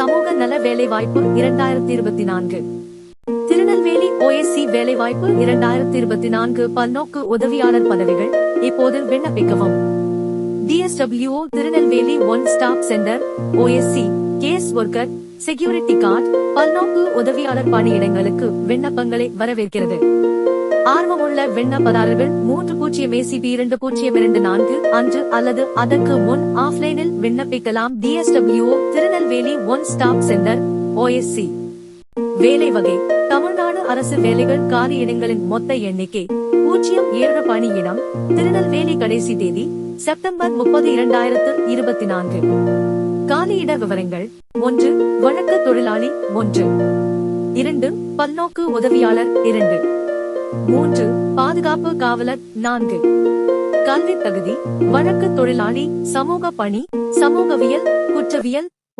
சமூக நல வேலைவாய்ப்பு இரண்டாயிரத்தி இருபத்தி நான்கு திருநெல்வேலி ஓஎஸ்சி வேலைவாய்ப்பு இரண்டாயிரத்தி இருபத்தி நான்கு பல்நோக்கு உதவியாளர் பதவிகள் இப்போது விண்ணப்பிக்கவும். DSW Tirunelveli one stop centre OSC case worker security guard பல்நோக்கு உதவியாளர் பணியிடங்களுக்கு விண்ணப்பங்களை வரவேற்கிறது. ஆர்வமுள்ள விண்ணப்பதாரர்கள் மூன்று பூஜ்ஜியம் ஏசிபி இரண்டு பூஜ்ஜியம் இரண்டு நான்கு அன்று அல்லது அதற்கு முன் ஆஃப்லைனில் விண்ணப்பிக்கலாம். DSW Tirunelveli one stop centre OSC வேலை வகை. தமிழ்நாடு அரசு வேலைகள் காலி இடங்களின் மொத்த எண்ணிக்கை பூஜ்ஜியம் ஏழு பணியிடம் திருநெல்வேலி கடைசி தேதி செப்டம்பர் முப்பது இரண்டாயிரத்து இருபத்தி நான்கு. காலியிட விவரங்கள் ஒன்று வழக்கு தொழிலாளி ஒன்று. இரண்டு பல்நோக்கு உதவியாளர் இரண்டு. மூன்று பாதுகாப்பு காவலர் நான்கு. கல்வி தகுதி வழக்கு தொழிலாளி சமூக பணி சமூகவியல் குற்றவியல்